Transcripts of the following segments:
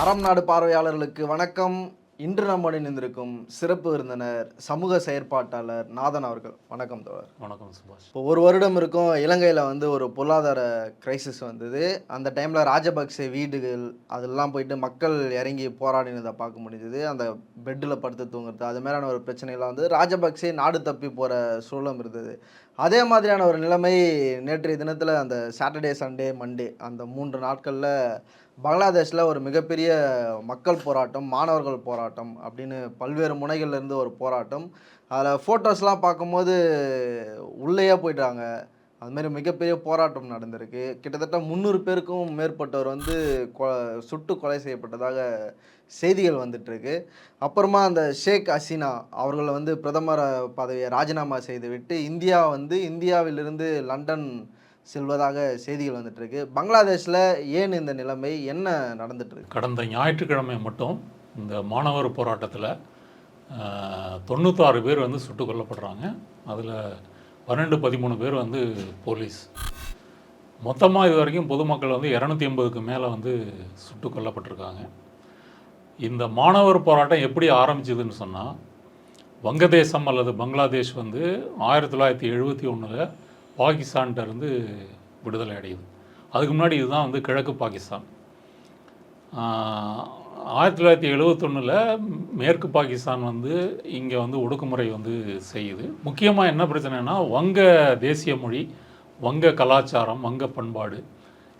அறம் நாடு பார்வையாளர்களுக்கு வணக்கம். இன்று நம்முடன் இணைந்திருக்கும் சிறப்பு விருந்தினர் சமூக செயற்பாட்டாளர் நாதன் அவர்கள். வணக்கம் தோழர். வணக்கம் சுபாஷ். இப்போ ஒரு வருடம் இருக்கும் இலங்கையில் வந்து ஒரு பொருளாதார கிரைசிஸ் வந்தது. அந்த டைமில் ராஜபக்சே வீடுகள் அதெல்லாம் போயிட்டு மக்கள் இறங்கி போராடினதை பார்க்க முடிஞ்சது. அந்த பெட்டில் படுத்து தூங்குறது அது மாதிரியான ஒரு பிரச்சனைலாம் வந்து ராஜபக்சே நாடு தப்பி போகிற சூழலும் இருந்தது. அதே மாதிரியான ஒரு நிலைமை நேற்றைய தினத்தில் அந்த சாட்டர்டே சண்டே மண்டே அந்த மூன்று நாட்களில் பங்களாதேஷில் ஒரு மிகப்பெரிய மக்கள் போராட்டம் மாணவர்கள் போராட்டம் அப்படின்னு பல்வேறு முனைகள்லேருந்து ஒரு போராட்டம். அதில் ஃபோட்டோஸ்லாம் பார்க்கும்போது உள்ளேயே போயிட்டாங்க. அதுமாரி மிகப்பெரிய போராட்டம் நடந்திருக்கு. கிட்டத்தட்ட முந்நூறு பேருக்கும் மேற்பட்டவர் வந்து கொ சுட்டு கொலை செய்யப்பட்டதாக செய்திகள் வந்துட்டுருக்கு. அப்புறமா அந்த ஷேக் ஹசீனா அவர்களை வந்து பிரதமர் பதவியை ராஜினாமா செய்துவிட்டு இந்தியா வந்து இந்தியாவிலிருந்து லண்டன் செல்வதாக செய்திகள் வந்துட்டுருக்கு. பங்களாதேஷில் ஏன் இந்த நிலைமை? என்ன நடந்துட்டுருக்கு? கடந்த ஞாயிற்றுக்கிழமை மட்டும் இந்த மாணவர் போராட்டத்தில் தொண்ணூத்தாறு பேர் வந்து சுட்டுக் கொல்லப்படுறாங்க. அதில் பன்னெண்டு பதிமூணு பேர் வந்து போலீஸ். மொத்தமாக இது வரைக்கும் பொதுமக்கள் வந்து இரநூத்தி எண்பதுக்கு மேலே வந்து சுட்டுக் கொல்லப்பட்டிருக்காங்க. இந்த மாணவர் போராட்டம் எப்படி ஆரம்பிச்சதுன்னு சொன்னால் வங்கதேசம் அல்லது பங்களாதேஷ் வந்து ஆயிரத்தி தொள்ளாயிரத்தி எழுபத்தி ஒன்றில் பாகிஸ்தான்கிட்டருந்து விடுதலை அடையுது. அதுக்கு முன்னாடி இதுதான் வந்து கிழக்கு பாகிஸ்தான். ஆயிரத்தி தொள்ளாயிரத்தி எழுபத்தொன்னில் மேற்கு பாகிஸ்தான் வந்து இங்கே வந்து ஒடுக்குமுறை வந்து செய்யுது. முக்கியமாக என்ன பிரச்சனைனா வங்க தேசிய மொழி வங்க கலாச்சாரம் வங்க பண்பாடு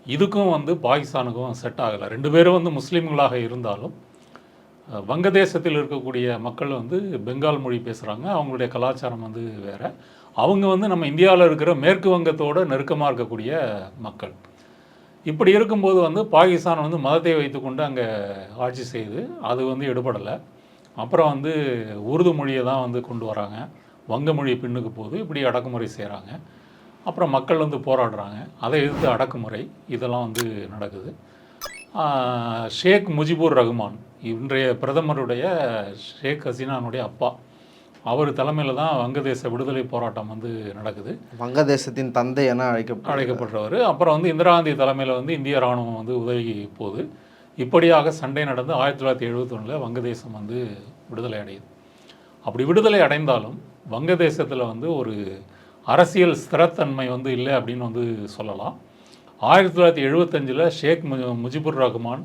இதுக்கும் வந்து பாகிஸ்தானுக்கும் செட் ஆகலை. ரெண்டு பேரும் வந்து முஸ்லீம்களாக இருந்தாலும் வங்கதேசத்தில் இருக்கக்கூடிய மக்கள் வந்து பெங்கால் மொழி பேசுகிறாங்க அவங்களுடைய கலாச்சாரம் வந்து வேறு. அவங்க வந்து நம்ம இந்தியாவில் இருக்கிற மேற்கு வங்கத்தோட நெருக்கமாக இருக்கக்கூடிய மக்கள். இப்படி இருக்கும்போது வந்து பாகிஸ்தான் வந்து மதத்தை வைத்துக்கொண்டு அங்கே ஆட்சி செய்து அது வந்து எடுபடலை. அப்புறம் வந்து உருது மொழியை தான் வந்து கொண்டு வராங்க. வங்க மொழி பின்னுக்கு போகுது இப்படி அடக்குமுறை செய்கிறாங்க அப்புறம் மக்கள் வந்து போராடுறாங்க. அதை எதிர்த்து அடக்குமுறை இதெல்லாம் வந்து நடக்குது. ஷேக் முஜிபுர் ரஹ்மான் இன்றைய பிரதமருடைய ஷேக் ஹசீனானுடைய அப்பா. அவர் தலைமையில் தான் வங்கதேச விடுதலை போராட்டம் வந்து நடக்குது. வங்கதேசத்தின் தந்தை என அழைக்கப்படும் அழைக்கப்படுறவர் அப்புறம் வந்து இந்திரா காந்தி தலைமையில் வந்து இந்திய ராணுவம் வந்து உதவி போகுது. இப்படியாக சண்டை நடந்து ஆயிரத்தி தொள்ளாயிரத்தி எழுபத்தொன்னில் வங்கதேசம் வந்து விடுதலை அடையுது. அப்படி விடுதலை அடைந்தாலும் வங்கதேசத்தில் வந்து ஒரு அரசியல் ஸ்திரத்தன்மை வந்து இல்லை அப்படின்னு வந்து சொல்லலாம். ஆயிரத்தி தொள்ளாயிரத்தி எழுபத்தஞ்சில் ஷேக் முஜிபுர் ரஹ்மான்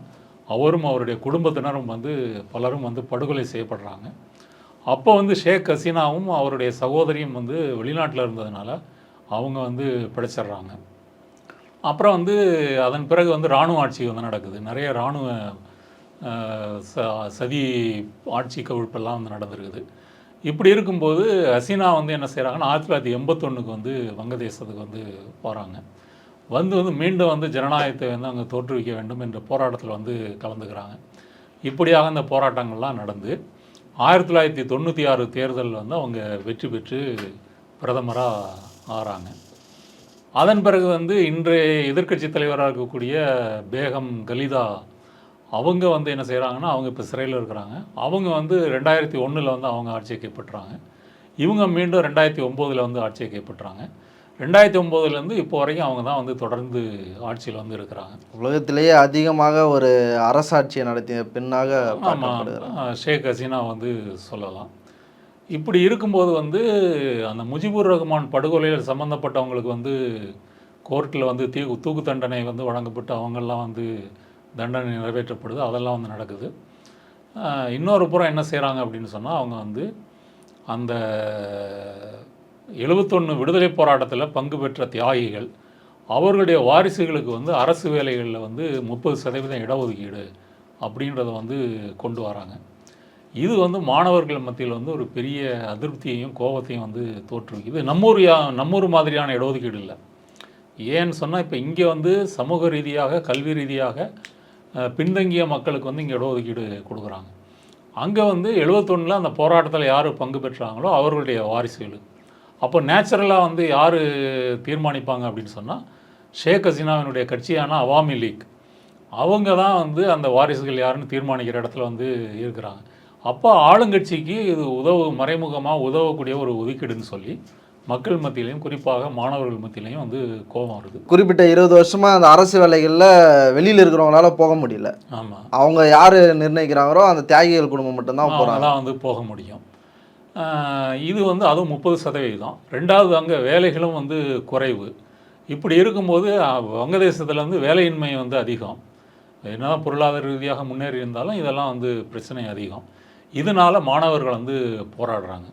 அவரும் அவருடைய குடும்பத்தினரும் வந்து பலரும் வந்து படுகொலை செய்யப்படுறாங்க. அப்போ வந்து ஷேக் ஹசீனாவும் அவருடைய சகோதரியும் வந்து வெளிநாட்டில் இருந்ததுனால அவங்க வந்து பிடிச்சிடுறாங்க அப்புறம் வந்து அதன் பிறகு வந்து இராணுவ ஆட்சி வந்து நடக்குது. நிறைய இராணுவ ச- சதி ஆட்சி கவிழ்ப்பெல்லாம் வந்து நடந்திருக்குது. இப்படி இருக்கும்போது ஹசீனா வந்து என்ன செய்கிறாங்கன்னா ஆயிரத்தி தொள்ளாயிரத்தி எண்பத்தொன்றுக்கு வந்து வங்கதேசத்துக்கு வந்து போகிறாங்க வந்து வந்து மீண்டும் வந்து ஜனநாயகத்தை வந்து அங்கே தோற்றுவிக்க வேண்டும் என்ற போராட்டத்தில் வந்து கலந்துக்கிறாங்க. இப்படியாக இந்த போராட்டங்கள்லாம் நடந்து ஆயிரத்தி தொள்ளாயிரத்தி தொண்ணூற்றி ஆறு தேர்தலில் வந்து அவங்க வெற்றி பெற்று பிரதமராக ஆறாங்க. அதன் பிறகு வந்து இன்றைய எதிர்க்கட்சி தலைவராக இருக்கக்கூடிய பேகம் கலிதா அவங்க வந்து என்ன செய்கிறாங்கன்னா அவங்க இப்போ சிறையில் இருக்கிறாங்க. அவங்க வந்து ரெண்டாயிரத்தி ஒன்றில் வந்து அவங்க ஆட்சியை கைப்பற்றுறாங்க இவங்க மீண்டும் ரெண்டாயிரத்தி ஒம்போதில் வந்து ஆட்சியை கைப்பற்றுறாங்க ரெண்டாயிரத்தி ஒம்போதுலேருந்து இப்போ வரைக்கும் அவங்க தான் வந்து தொடர்ந்து ஆட்சியில் வந்து இருக்கிறாங்க. உலகத்திலேயே அதிகமாக ஒரு அரசாட்சியை நடத்திய பெண்ணாக ஆமாம் ஷேக் ஹசீனா வந்து சொல்லலாம். இப்படி இருக்கும்போது வந்து அந்த முஜிபுர் ரஹ்மான் படுகொலையில் சம்மந்தப்பட்டவங்களுக்கு வந்து கோர்ட்டில் வந்து தீ தூக்கு தண்டனை வந்து வழங்கப்பட்டு அவங்கெல்லாம் வந்து தண்டனை நிறைவேற்றப்படுது. அதெல்லாம் வந்து நடக்குது. இன்னொரு புறம் என்ன செய்கிறாங்க அப்படின்னு சொன்னால் அவங்க வந்து அந்த எழுபத்தொன்று விடுதலை போராட்டத்தில் பங்கு பெற்ற தியாகிகள் அவர்களுடைய வாரிசுகளுக்கு வந்து அரசு வேலைகளில் வந்து முப்பது சதவீதம் இடஒதுக்கீடு அப்படின்றத வந்து கொண்டு வராங்க. இது வந்து மாணவர்கள் மத்தியில் வந்து ஒரு பெரிய அதிருப்தியையும் கோபத்தையும் வந்து தோற்றுவிக்குது. நம்மூர் யா நம்மூர் மாதிரியான இடஒதுக்கீடு இல்லை. ஏன்னு சொன்னால் இப்போ இங்கே வந்து சமூக ரீதியாக கல்வி ரீதியாக பின்தங்கிய மக்களுக்கு வந்து இங்கே இடஒதுக்கீடு கொடுக்குறாங்க. அங்கே வந்து எழுபத்தொன்னில் அந்த போராட்டத்தில் யார் பங்கு பெற்றாங்களோ அவர்களுடைய வாரிசுகள் அப்போ நேச்சுரலாக வந்து யார் தீர்மானிப்பாங்க அப்படின்னு சொன்னால் ஷேக் ஹசீனாவினுடைய கட்சியான அவாமி லீக். அவங்க தான் வந்து அந்த வாரிசுகள் யாருன்னு தீர்மானிக்கிற இடத்துல வந்து இருக்கிறாங்க. அப்போ ஆளுங்கட்சிக்கு இது உதவு மறைமுகமாக உதவக்கூடிய ஒரு ஒதுக்கீடுன்னு சொல்லி மக்கள் மத்தியிலையும் குறிப்பாக மாணவர்கள் மத்தியிலையும் வந்து கோபம் வருது. குறிப்பிட்ட இருபது வருஷமா அந்த அரசு வேலைகளில் வெளியில் இருக்கிறவங்களால போக முடியல. ஆமாம் அவங்க யார் நிர்ணயிக்கிறாங்களோ அந்த தியாகிகள் குடும்பம் மட்டும்தான் போகிறாங்க வந்து போக முடியும். இது வந்து அதுவும் முப்பது சதவீதம். ரெண்டாவது அங்கே வேலைகளும் வந்து குறைவு. இப்படி இருக்கும்போது அஹ், வங்கதேசத்தில் வந்து வேலையின்மை வந்து அதிகம். என்ன பொருளாதார ரீதியாக முன்னேறி இருந்தாலும் இதெல்லாம் வந்து பிரச்சனை அதிகம். இதனால மாணவர்கள் வந்து போராடுறாங்க.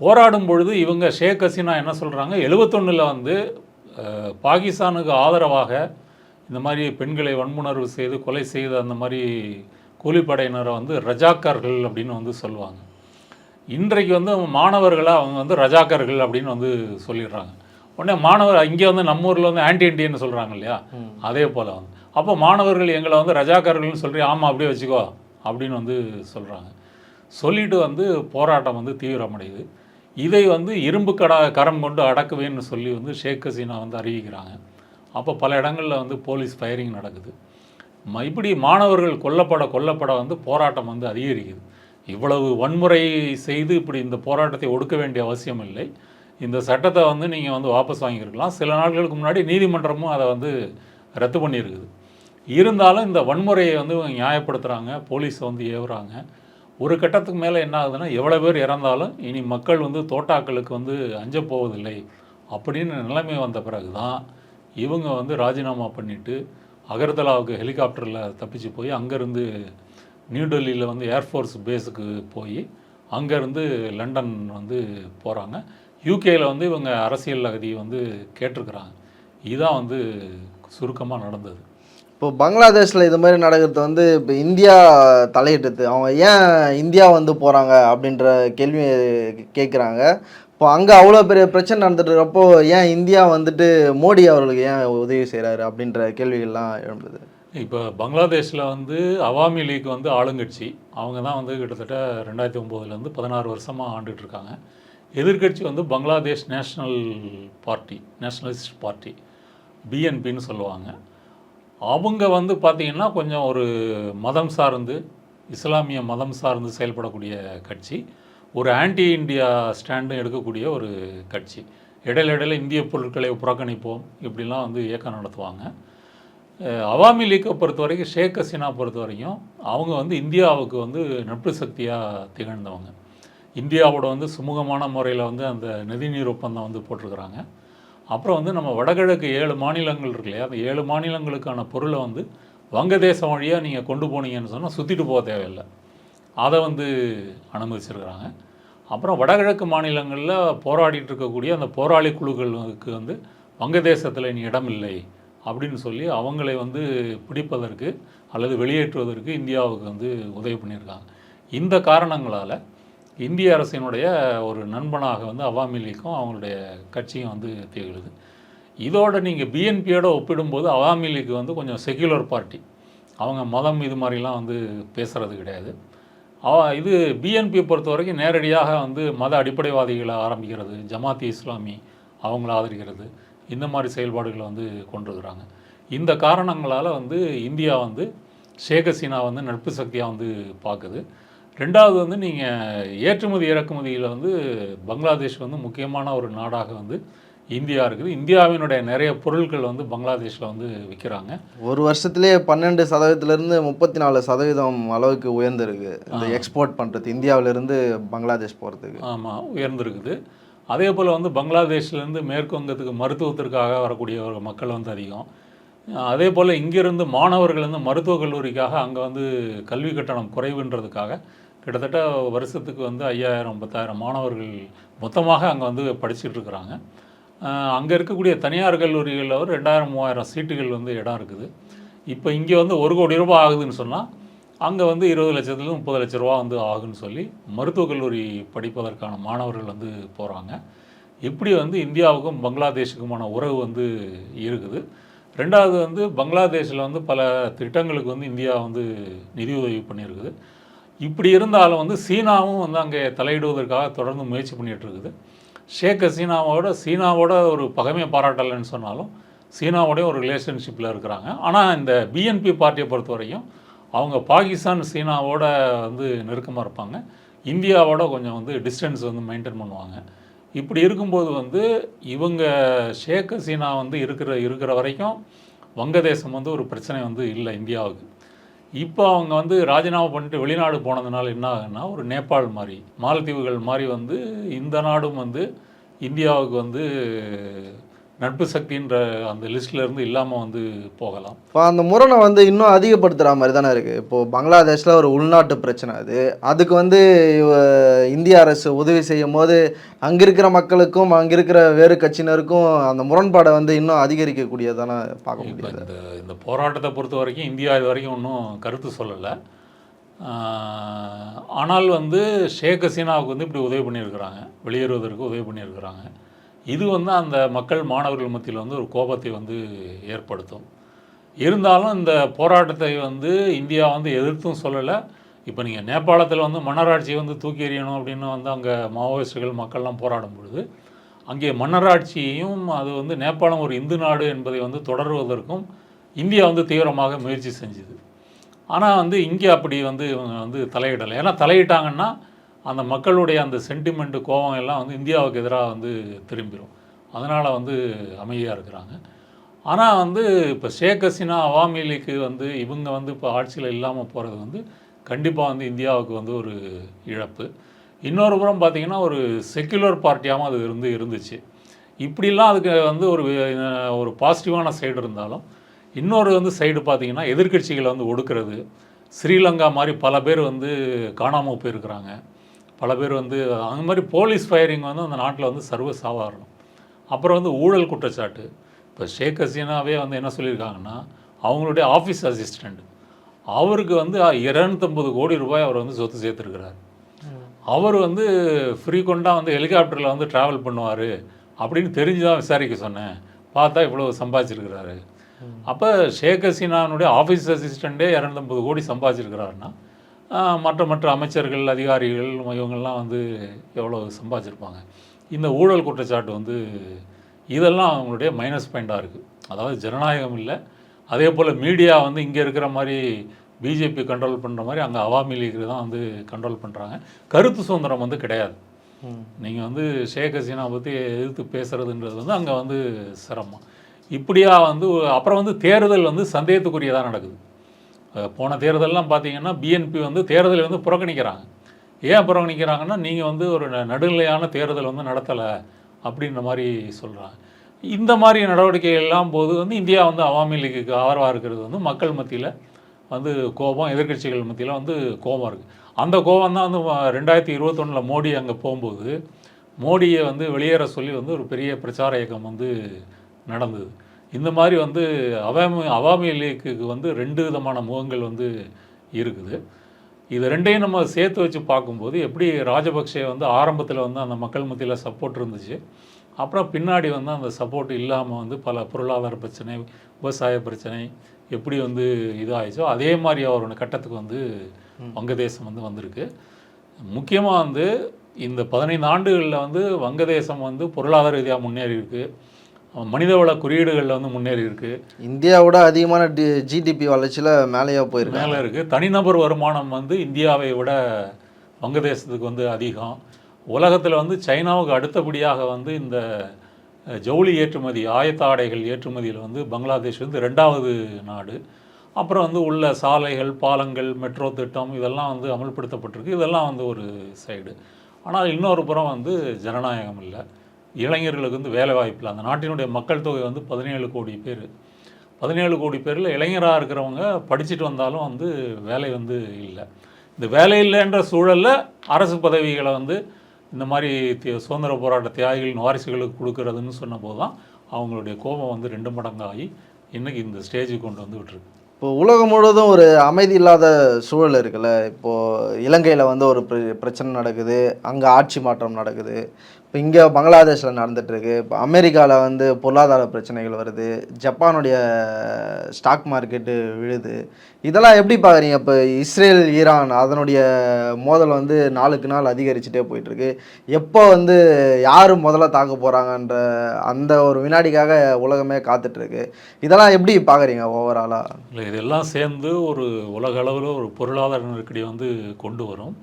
போராடும் பொழுது இவங்க ஷேக் ஹசீனா என்ன சொல்கிறாங்க எழுபத்தொன்னில் வந்து பாகிஸ்தானுக்கு ஆதரவாக இந்த மாதிரி பெண்களை வன்முணர்வு செய்து கொலை செய்த அந்த மாதிரி கூலிப்படையினரை வந்து ரஜாக்கார்கள் அப்படின்னு வந்து சொல்லுவாங்க. இன்றைக்கு வந்து மாணவர்களை அவங்க வந்து ரஜாக்கர்கள் அப்படின்னு வந்து சொல்லிடுறாங்க. உடனே மாணவர் இங்கே வந்து நம்ம ஊரில் வந்து ஆன்டி இண்டியன்னு சொல்கிறாங்க இல்லையா? அதே போல் வந்து. அப்போ மாணவர்கள் எங்களை வந்து ரஜாக்காரர்கள்னு சொல்லி ஆமாம் அப்படியே வச்சுக்கோ அப்படின்னு வந்து சொல்கிறாங்க சொல்லிட்டு வந்து போராட்டம் வந்து தீவிரமடையுது. இதை வந்து இரும்பு கடா கரம் கொண்டு அடக்குவேன்னு சொல்லி வந்து ஷேக் ஹசீனா வந்து அறிவிக்கிறாங்க. அப்போ பல இடங்களில் வந்து போலீஸ் ஃபயரிங் நடக்குது. ம- இப்படி மாணவர்கள் கொல்லப்பட கொல்லப்பட வந்து போராட்டம் வந்து அதிகரிக்குது. இவ்வளவு வன்முறை செய்து இப்படி இந்த போராட்டத்தை ஒடுக்க வேண்டிய அவசியம் இல்லை. இந்த சட்டத்தை வந்து நீங்கள் வந்து வாபஸ் வாங்கியிருக்கலாம். சில நாட்களுக்கு முன்னாடி நீதிமன்றமும் அதை வந்து ரத்து பண்ணியிருக்குது. இருந்தாலும் இந்த வன்முறையை வந்து நியாயப்படுத்துகிறாங்க போலீஸை வந்து ஏவுறாங்க. ஒரு கட்டத்துக்கு மேலே என்ன ஆகுதுன்னா எவ்வளோ பேர் இறந்தாலும் இனி மக்கள் வந்து தோட்டாக்களுக்கு வந்து அஞ்ச போவதில்லை அப்படின்னு நிலைமை வந்த பிறகு தான் இவங்க வந்து ராஜினாமா பண்ணிவிட்டு அகர்தலாவுக்கு ஹெலிகாப்டரில் தப்பிச்சு போய் அங்கேருந்து நியூ டெல்லியில் வந்து ஏர்ஃபோர்ஸ் பேஸுக்கு போய் அங்கேருந்து லண்டன் வந்து போகிறாங்க யூகேயில் வந்து இவங்க அரசியல் அகதி வந்து கேட்டிருக்கிறாங்க. இதுதான் வந்து சுருக்கமாக நடந்தது. இப்போ பங்களாதேஷில் இது மாதிரி நடக்கிறது வந்து இப்போ இந்தியா தலையிட்டது. அவங்க ஏன் இந்தியா வந்து போகிறாங்க அப்படின்ற கேள்வி கேட்குறாங்க. இப்போ அங்கே அவ்வளோ பெரிய பிரச்சனை நடந்துட்டு இருக்கப்போ ஏன் இந்தியா வந்துட்டு மோடி அவர்களுக்கு ஏன் உதவி செய்கிறாரு அப்படின்ற கேள்விகள்லாம் எழுந்தது இப்போ பங்களாதேஷில் வந்து அவாமி லீக் வந்து ஆளுங்கட்சி. அவங்க தான் வந்து கிட்டத்தட்ட ரெண்டாயிரத்தி ஒம்போதுலேருந்து பதினாறு வருஷமாக ஆண்டுட்டு இருக்காங்க எதிர்க்கட்சி வந்து Bangladesh national party nationalist party பிஎன்பின்னு சொல்லுவாங்க. அவங்க வந்து பார்த்திங்கன்னா கொஞ்சம் ஒரு மதம் சார்ந்து இஸ்லாமிய மதம் சார்ந்து செயல்படக்கூடிய கட்சி. ஒரு ஆன்டி இந்தியா ஸ்டாண்டும் எடுக்கக்கூடிய ஒரு கட்சி. இடையில இடையில இந்திய பொருட்களை புறக்கணிப்போம் இப்படிலாம் வந்து இயக்கம் நடத்துவாங்க. அவாமி லீக்கை பொறுத்த வரைக்கும் ஷேக் ஹசீனா பொறுத்த வரைக்கும் அவங்க வந்து இந்தியாவுக்கு வந்து நட்பு சக்தியாக திகழ்ந்தவங்க. இந்தியாவோட வந்து சுமூகமான முறையில் வந்து அந்த நதிநீர் ஒப்பந்தம் வந்து போட்டிருக்கிறாங்க. அப்புறம் வந்து நம்ம வடகிழக்கு ஏழு மாநிலங்கள் இருக்கு இல்லையா? அந்த ஏழு மாநிலங்களுக்கான பொருளை வந்து வங்கதேசம் வழியாக நீங்கள் கொண்டு போனீங்கன்னு சொன்னால் சுற்றிட்டு போக தேவையில்லை. அதை வந்து அனுமதிச்சிருக்கிறாங்க. அப்புறம் வடகிழக்கு மாநிலங்களில் போராடிட்டு இருக்கக்கூடிய அந்த போராளி குழுக்களுக்கு வந்து வங்கதேசத்தில் இனி இடம் இல்லை. அப்படின்னு சொல்லி அவங்களை வந்து பிடிப்பதற்கு அல்லது வெளியேற்றுவதற்கு இந்தியாவுக்கு வந்து உதவி பண்ணியிருக்காங்க. இந்த காரணங்களால் இந்திய அரசினுடைய ஒரு நண்பனாக வந்து அவாமி லீக்கும் அவங்களுடைய கட்சியும் வந்து திகழுது. இதோட நீங்கள் பிஎன்பியோட ஒப்பிடும்போது அவாமி லீக் வந்து கொஞ்சம் செக்யுலர் பார்ட்டி அவங்க மதம் இது மாதிரிலாம் வந்து பேசுகிறது கிடையாது. அவ இது பிஎன்பி பொறுத்த வரைக்கும் நேரடியாக வந்து மத அடிப்படைவாதிகளை ஆரம்பிக்கிறது ஜமாத்தி இஸ்லாமி அவங்கள ஆதரிக்கிறது. இந்த மாதிரி செயல்பாடுகளை வந்து கொண்டிருக்கிறாங்க. இந்த காரணங்களால் வந்து இந்தியா வந்து ஷேக் ஹசீனா வந்து நட்பு சக்தியாக வந்து பார்க்குது. ரெண்டாவது வந்து நீங்கள் ஏற்றுமதி இறக்குமதியில் வந்து பங்களாதேஷ் வந்து முக்கியமான ஒரு நாடாக வந்து இந்தியா இருக்குது. இந்தியாவினுடைய நிறைய பொருட்கள் வந்து பங்களாதேஷில் வந்து விற்கிறாங்க ஒரு வருஷத்துலேயே பன்னெண்டு சதவீதத்திலேருந்து முப்பத்தி நாலு சதவீதம் அளவுக்கு உயர்ந்திருக்கு. இந்த எக்ஸ்போர்ட் பண்ணுறது இந்தியாவிலேருந்து பங்களாதேஷ் போகிறதுக்கு ஆமாம் உயர்ந்திருக்குது. அதே போல் வந்து பங்களாதேஷ்லேருந்து மேற்கு வங்கத்துக்கு மருத்துவத்திற்காக வரக்கூடிய ஒரு மக்கள் வந்து அதிகம். அதே போல் இங்கிருந்து மாணவர்கள் வந்து மருத்துவக் கல்லூரிக்காக அங்கே வந்து கல்வி கட்டணம் குறைவுன்றதுக்காக கிட்டத்தட்ட வருஷத்துக்கு வந்து ஐயாயிரம் பத்தாயிரம் மாணவர்கள் மொத்தமாக அங்கே வந்து படிச்சுட்டு இருக்கிறாங்க. அங்கே இருக்கக்கூடிய தனியார் கல்லூரிகளில் ஒரு ரெண்டாயிரம் மூவாயிரம் சீட்டுகள் வந்து இடம் இருக்குது. இப்போ இங்கே வந்து ஒரு கோடி ரூபாய் ஆகுதுன்னு சொன்னால் அங்கே வந்து இருபது லட்சத்துலேருந்து முப்பது லட்ச ரூபா வந்து ஆகுன்னு சொல்லி மருத்துவக் கல்லூரி படிப்பதற்கான மாணவர்கள் வந்து போகிறாங்க இப்படி வந்து இந்தியாவுக்கும் பங்களாதேஷுக்குமான உறவு வந்து இருக்குது? ரெண்டாவது வந்து பங்களாதேஷில் வந்து பல திட்டங்களுக்கு வந்து இந்தியா வந்து நிதியுதவி பண்ணியிருக்குது. இப்படி இருந்தாலும் வந்து சீனாவும் வந்து அங்கே தலையிடுவதற்காக தொடர்ந்து முயற்சி பண்ணிகிட்டு இருக்குது ஷேக் ஹசீனாவோட சீனாவோட ஒரு பகைமை பாராட்டலைன்னு சொன்னாலும் சீனாவோடய ஒரு ரிலேஷன்ஷிப்பில் இருக்கிறாங்க. ஆனால் இந்த பிஎன்பி பார்ட்டியை பொறுத்த வரைக்கும் அவங்க பாகிஸ்தான் சீனாவோட வந்து நெருக்கமாக இருப்பாங்க. இந்தியாவோட கொஞ்சம் வந்து டிஸ்டன்ஸ் வந்து மெயின்டைன் பண்ணுவாங்க. இப்படி இருக்கும்போது வந்து இவங்க ஷேக் ஹசீனா வந்து இருக்கிற இருக்கிற வரைக்கும் வங்கதேசம் வந்து ஒரு பிரச்சனை வந்து இல்லை இந்தியாவுக்கு. இப்போ அவங்க வந்து ராஜினாமா பண்ணிட்டு வெளிநாடு போனதுனால என்ன ஆகுன்னா ஒரு நேபாள் மாதிரி மாலத்தீவுகள் மாதிரி வந்து இந்த நாடும் வந்து இந்தியாவுக்கு வந்து நட்பு சக்தின்ற அந்த லிஸ்ட்ல இருந்து இல்லாமல் வந்து போகலாம். இப்போ அந்த முரணை வந்து இன்னும் அதிகப்படுத்துகிற மாதிரி தானே இருக்குது இப்போது பங்களாதேஷில் ஒரு உள்நாட்டு பிரச்சனை அது. அதுக்கு வந்து இந்திய அரசு உதவி செய்யும் போது அங்கே இருக்கிற மக்களுக்கும் அங்கே இருக்கிற வேறு கட்சியினருக்கும் அந்த முரண்பாடை வந்து இன்னும் அதிகரிக்கக்கூடியதானே பார்க்க முடியுது. இந்த இந்த போராட்டத்தை பொறுத்த வரைக்கும் இந்தியா இது வரைக்கும் ஒன்றும் கருத்து சொல்லலை. ஆனால் வந்து ஷேக் ஹசீனாவுக்கு வந்து இப்படி உதவி பண்ணியிருக்கிறாங்க. வெளியேறுவதற்கு உதவி பண்ணியிருக்கிறாங்க. இது வந்து அந்த மக்கள் மாணவர்கள் மத்தியில் வந்து ஒரு கோபத்தை வந்து ஏற்படுத்தும். இருந்தாலும் இந்த போராட்டத்தை வந்து இந்தியா வந்து எதிர்த்தும் சொல்லலை. இப்போ நீங்கள் நேபாளத்தில் வந்து மன்னராட்சியை வந்து தூக்கி எறியணும் அப்படின்னு வந்து அங்கே மாவோயிஸ்டுகள் மக்கள்லாம் போராடும் பொழுது அங்கே மன்னராட்சியையும் அது வந்து நேபாளம் ஒரு இந்து நாடு என்பதை வந்து தொடர்வதற்கும் இந்தியா வந்து தீவிரமாக முயற்சி செஞ்சுது. ஆனால் வந்து இங்கே அப்படி வந்து இவங்க வந்து தலையிடலை. ஏன்னா தலையிட்டாங்கன்னா அந்த மக்களுடைய அந்த சென்டிமெண்ட்டு கோபம் எல்லாம் வந்து இந்தியாவுக்கு எதிராக வந்து திரும்பிடும் அதனால் வந்து அமைதியாக இருக்கிறாங்க. ஆனால் வந்து இப்போ ஷேக் ஹசீனா அவாமி லீக்கு வந்து இவங்க வந்து இப்போ ஆட்சியில் இல்லாமல் போகிறது வந்து கண்டிப்பாக வந்து இந்தியாவுக்கு வந்து ஒரு இழப்பு. இன்னொரு புறம் பார்த்தீங்கன்னா ஒரு செக்குலர் பார்ட்டியாகவும் அது இருந்து இருந்துச்சு. இப்படிலாம் அதுக்கு வந்து ஒரு ஒரு பாசிட்டிவான சைடு இருந்தாலும் இன்னொரு வந்து சைடு பார்த்திங்கன்னா எதிர்க்கட்சிகளை வந்து ஒடுக்கிறது. ஸ்ரீலங்கா மாதிரி பல பேர் வந்து காணாமல் போயிருக்கிறாங்க. பல பேர் வந்து அந்த மாதிரி போலீஸ் ஃபயரிங் வந்து அந்த நாட்டில் வந்து சர்வ சாதாரணம் அப்புறம் வந்து ஊழல் குற்றச்சாட்டு. இப்போ ஷேக் ஹசீனாவே வந்து என்ன சொல்லியிருக்காங்கன்னா அவங்களுடைய ஆஃபீஸ் அசிஸ்டண்ட் அவருக்கு வந்து இரநூத்தம்பது கோடி ரூபாய் அவர் வந்து சொத்து சேர்த்துருக்கிறார். அவர் வந்து ஃப்ரீக்வெண்ட்டாக வந்து ஹெலிகாப்டரில் வந்து ட்ராவல் பண்ணுவார் அப்படின்னு தெரிஞ்சு தான் விசாரிக்க சொன்னேன். பார்த்தா இவ்வளோ சம்பாதிச்சிருக்கிறாரு. அப்போ ஷேக் ஹசீனானுடைய ஆஃபீஸ் அசிஸ்டண்ட்டே இரநூத்தம்பது கோடி சம்பாதிச்சிருக்கிறாருன்னா மற்ற மற்ற அமைச்சர்கள் அதிகாரிகள் இவங்கெல்லாம் வந்து எவ்வளோ சம்பாதிச்சிருப்பாங்க. இந்த ஊழல் குற்றச்சாட்டு வந்து இதெல்லாம் அவங்களுடைய மைனஸ் பாயிண்ட்டாக இருக்குது அதாவது ஜனநாயகம் இல்லை அதே போல் மீடியா வந்து இங்கே இருக்கிற மாதிரி பிஜேபி கண்ட்ரோல் பண்ணுற மாதிரி அங்கே அவாமி லீக் தான் வந்து கண்ட்ரோல் பண்ணுறாங்க கருத்து சுதந்திரம் வந்து கிடையாது. நீங்கள் வந்து ஷேக் ஹசீனா பற்றி எதிர்த்து பேசுகிறதுன்றது வந்து அங்கே வந்து சிரமம். இப்படியா வந்து அப்புறம் வந்து தேர்தல் வந்து சந்தேகத்துக்குரியதாக நடக்குது. போன தேர்தலெலாம் பார்த்தீங்கன்னா பிஎன்பி வந்து தேர்தலை வந்து புறக்கணிக்கிறாங்க. ஏன் புறக்கணிக்கிறாங்கன்னா நீங்கள் வந்து ஒரு ந- நடுநிலையான தேர்தல் வந்து நடத்தலை அப்படின்ற மாதிரி சொல்கிறாங்க இந்த மாதிரி நடவடிக்கை எல்லாம் போது வந்து இந்தியா வந்து அவாமி லீக்குக்கு ஆதரவாக இருக்கிறது வந்து மக்கள் மத்தியில் வந்து கோபம் எதிர்க்கட்சிகள் மத்தியில் வந்து கோபம் இருக்குது அந்த கோபம் தான் வந்து ரெண்டாயிரத்தி இருபத்தொன்னில் மோடி அங்கே போகும்போது மோடியை வந்து வெளியேற சொல்லி வந்து ஒரு பெரிய பிரச்சார இயக்கம் வந்து நடந்தது. இந்த மாதிரி வந்து அவாமி அவாமி லீக்குக்கு வந்து ரெண்டு விதமான முகங்கள் வந்து இருக்குது. இது ரெண்டையும் நம்ம சேர்த்து வச்சு பார்க்கும்போது எப்படி ராஜபக்சே வந்து ஆரம்பத்தில் வந்து அந்த மக்கள் மத்தியில் சப்போர்ட் இருந்துச்சு. அப்புறம் பின்னாடி வந்து அந்த சப்போர்ட் இல்லாமல் வந்து பல பொருளாதார பிரச்சனை விவசாய பிரச்சனை எப்படி வந்து இதாகிச்சோ அதே மாதிரி அவரோட கட்டத்துக்கு வந்து வங்கதேசம் வந்து வந்திருக்கு. முக்கியமாக வந்து இந்த பதினைந்து ஆண்டுகளில் வந்து வங்கதேசம் வந்து பொருளாதார ரீதியாக முன்னேறி இருக்கு. மனிதவள குறியீடுகளில் வந்து முன்னேறி இருக்கு. இந்தியாவோட அதிகமான டி ஜிடிபி வளர்ச்சியில் மேலேயே போயிருக்காங்க. மேலே இருக்குது தனிநபர் வருமானம் வந்து இந்தியாவை விட வங்கதேசத்துக்கு வந்து அதிகம். உலகத்தில் வந்து சைனாவுக்கு அடுத்தபடியாக வந்து இந்த ஜவுளி ஏற்றுமதி ஆயத்த ஆடைகள் ஏற்றுமதியில் வந்து பங்களாதேஷ் வந்து ரெண்டாவது நாடு. அப்புறம் வந்து உள்ள சாலைகள் பாலங்கள் மெட்ரோ திட்டம் இதெல்லாம் வந்து அமல்படுத்தப்பட்டிருக்கு. இதெல்லாம் வந்து ஒரு சைடு. ஆனால் இன்னொரு புறம் வந்து ஜனநாயகம் இல்லை. இளைஞர்களுக்கு வந்து வேலை வாய்ப்பில் அந்த நாட்டினுடைய மக்கள் தொகை வந்து பதினேழு கோடி பேர். பதினேழு கோடி பேரில் இளைஞராக இருக்கிறவங்க படிச்சுட்டு வந்தாலும் வந்து வேலை வந்து இல்லை. இந்த வேலை இல்லைன்ற சூழலில் அரசு பதவிகளை வந்து இந்த மாதிரி சுதந்திர போராட்ட தியாகிகளின் வாரிசுகளுக்கு கொடுக்கறதுன்னு சொன்னபோது தான் அவங்களுடைய கோபம் வந்து ரெண்டு மடங்காகி இன்றைக்கி இந்த ஸ்டேஜுக்கு கொண்டு வந்து விட்டுருக்கு இப்போ உலகம் முழுவதும் ஒரு அமைதி இல்லாத சூழல் இருக்குல்ல. இப்போது இலங்கையில் வந்து ஒரு பிரச்சனை நடக்குது. அங்கே ஆட்சி மாற்றம் நடக்குது. இப்போ இங்கே பங்களாதேஷில் நடந்துகிட்ருக்கு இப்போ அமெரிக்காவில் வந்து பொருளாதார பிரச்சனைகள் வருது. ஜப்பானுடைய ஸ்டாக் மார்க்கெட்டு விழுது. இதெல்லாம் எப்படி பார்க்குறீங்க இப்போ இஸ்ரேல் ஈரான் அதனுடைய மோதல் வந்து நாளுக்கு நாள் அதிகரிச்சுட்டே போயிட்டுருக்கு. எப்போ வந்து யார் முதல்ல தாக்க போகிறாங்கன்ற அந்த ஒரு வினாடிக்காக உலகமே காத்துட்ருக்கு இதெல்லாம் எப்படி பார்க்குறீங்க ஓவராலாக இல்லை இதெல்லாம் சேர்ந்து ஒரு உலக அளவில் ஒரு பொருளாதார நெருக்கடி வந்து கொண்டு வரும்.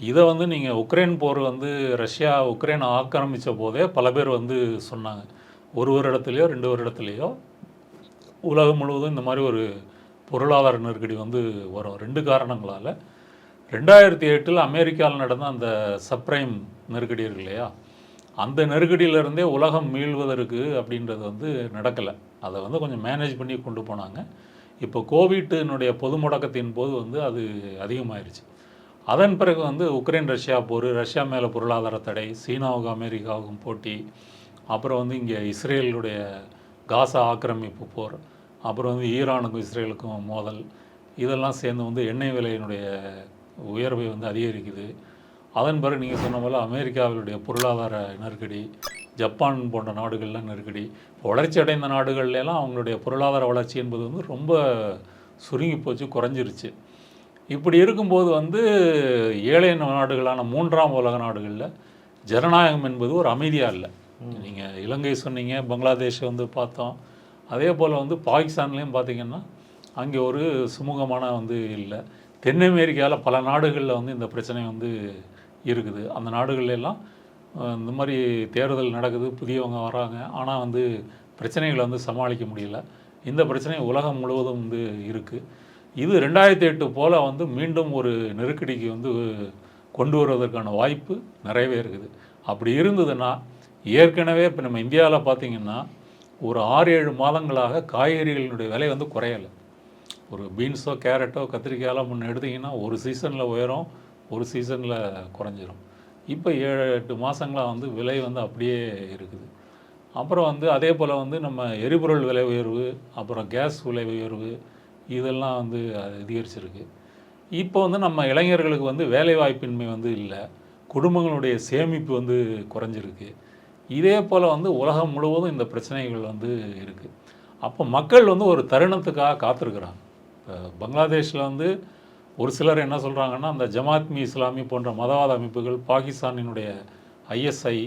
இதை வந்து நீங்கள் உக்ரைன் போர் வந்து ரஷ்யா உக்ரைனை ஆக்கிரமித்த போதே பல பேர் வந்து சொன்னாங்க. ஒரு ஒரு இடத்துலையோ ரெண்டு ஒரு இடத்துலையோ உலகம் முழுவதும் இந்த மாதிரி ஒரு பொருளாதார நெருக்கடி வந்து வரும். ரெண்டு காரணங்களால். ரெண்டாயிரத்தி எட்டில் அமெரிக்காவில் நடந்த அந்த சப்ரைம் நெருக்கடி இருக்கு இல்லையா? அந்த நெருக்கடியிலேருந்தே உலகம் மீள்வதற்கு அப்படின்றது வந்து நடக்கலை. அதை வந்து கொஞ்சம் மேனேஜ் பண்ணி கொண்டு போனாங்க. இப்போ கோவிட்டினுடைய பொது முடக்கத்தின் போது வந்து அது அதிகமாயிருச்சு. அதன் பிறகு வந்து உக்ரைன் ரஷ்யா போர் ரஷ்யா மேலே பொருளாதார தடை சீனாவுக்கும் அமெரிக்காவுக்கும் போட்டி அப்புறம் வந்து இங்கே இஸ்ரேலுடைய காசா ஆக்கிரமிப்பு போர் அப்புறம் வந்து ஈரானுக்கும் இஸ்ரேலுக்கும் மோதல் இதெல்லாம் சேர்ந்து வந்து எண்ணெய் விலையினுடைய உயர்வை வந்து அதிகரிக்குது. அதன் பிறகு நீங்கள் சொன்ன போல் அமெரிக்காவினுடைய பொருளாதார நெருக்கடி ஜப்பான் போன்ற நாடுகள்லாம் நெருக்கடி வளர்ச்சி அடைந்த நாடுகள்லாம் அவங்களுடைய பொருளாதார வளர்ச்சி என்பது வந்து ரொம்ப சுருங்கி போச்சு குறைஞ்சிருச்சு. இப்படி இருக்கும்போது வந்து ஏழை நாடுகளான மூன்றாம் உலக நாடுகளில் ஜனநாயகம் என்பது ஒரு அமைதியாக இல்லை. நீங்கள் இலங்கை சொன்னீங்க பங்களாதேஷ் வந்து பார்த்தோம். அதே போல் வந்து பாகிஸ்தான்லேயும் பார்த்தீங்கன்னா அங்கே ஒரு சுமூகமான வந்து இல்லை. தென் அமெரிக்காவில் பல நாடுகளில் வந்து இந்த பிரச்சனை வந்து இருக்குது. அந்த நாடுகள்ல எல்லாம் அஹ், இந்த மாதிரி தேர்தல் நடக்குது புதியவங்க வராங்க. ஆனால் வந்து பிரச்சனைகளை வந்து சமாளிக்க முடியல. இந்த பிரச்சனை உலகம் முழுவதும் வந்து இருக்குது இது ரெண்டாயிரத்தி எட்டு போல் வந்து மீண்டும் ஒரு நெருக்கடிக்கு வந்து கொண்டு வருவதற்கான வாய்ப்பு நிறையவே இருக்குது. அப்படி இருந்ததுன்னா ஏற்கனவே இப்போ நம்ம இந்தியாவில் பார்த்திங்கன்னா ஒரு ஆறு ஏழு மாதங்களாக காய்கறிகளினுடைய விலை வந்து குறையலை. ஒரு பீன்ஸோ கேரட்டோ கத்திரிக்காயெல்லாம் முன்ன எடுத்திங்கன்னா ஒரு சீசனில் உயரும் ஒரு சீசனில் குறைஞ்சிரும். இப்போ ஏழு எட்டு மாதங்களாக வந்து விலை வந்து அப்படியே இருக்குது. அப்புறம் வந்து அதே போல் வந்து நம்ம எரிபொருள் விலை உயர்வு அப்புறம் கேஸ் விலை உயர்வு இதெல்லாம் வந்து அதிகரிச்சிருக்கு. இப்போ வந்து நம்ம இளைஞர்களுக்கு வந்து வேலைவாய்ப்பின்மை வந்து இல்லை. குடும்பங்களுடைய சேமிப்பு வந்து குறைஞ்சிருக்கு. இதே போல் வந்து உலகம் முழுவதும் இந்த பிரச்சனைகள் வந்து இருக்குது அப்போ மக்கள் வந்து ஒரு தருணத்துக்காக காத்திருக்கிறாங்க. இப்போ பங்களாதேஷில் வந்து ஒரு சிலர் என்ன சொல்கிறாங்கன்னா அந்த ஜமாத்மி இஸ்லாமி போன்ற மதவாத அமைப்புகள் பாகிஸ்தானினுடைய ஐஎஸ்ஐ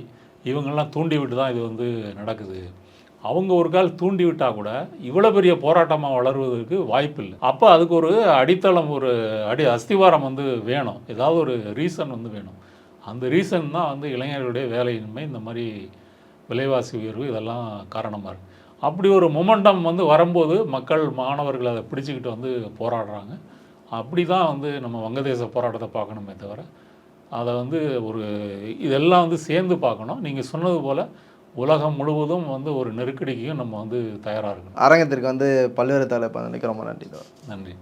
இவங்கெல்லாம் தூண்டிவிட்டு தான் இது வந்து நடக்குது. அவங்க ஒரு கால் தூண்டி விட்டால் கூட இவ்வளோ பெரிய போராட்டமாக வளருவதற்கு வாய்ப்பு இல்லை அப்போ அதுக்கு ஒரு அடித்தளம் ஒரு அடி அஸ்திவாரம் வந்து வேணும். ஏதாவது ஒரு ரீசன் வந்து வேணும். அந்த ரீசன் தான் வந்து இளைஞர்களுடைய வேலையின்மை இந்த மாதிரி விலைவாசி உயர்வு இதெல்லாம் காரணமாக இருக்குது அப்படி ஒரு மொமெண்டம் வந்து வரும்போது மக்கள் மாணவர்கள் அதை பிடிச்சிக்கிட்டு வந்து போராடுறாங்க. அப்படி தான் வந்து நம்ம வங்கதேச போராட்டத்தை பார்க்கணுமே தவிர அதை வந்து ஒரு இதெல்லாம் வந்து சேர்ந்து பார்க்கணும். நீங்கள் சொன்னது போல் உலகம் முழுவதும் வந்து ஒரு நெருக்கடிக்கும் நம்ம வந்து தயாராக இருக்கணும் அரங்கத்திற்கு வந்து பல்வேறு தலைப்பு நினைக்க ரொம்ப நன்றி. நன்றி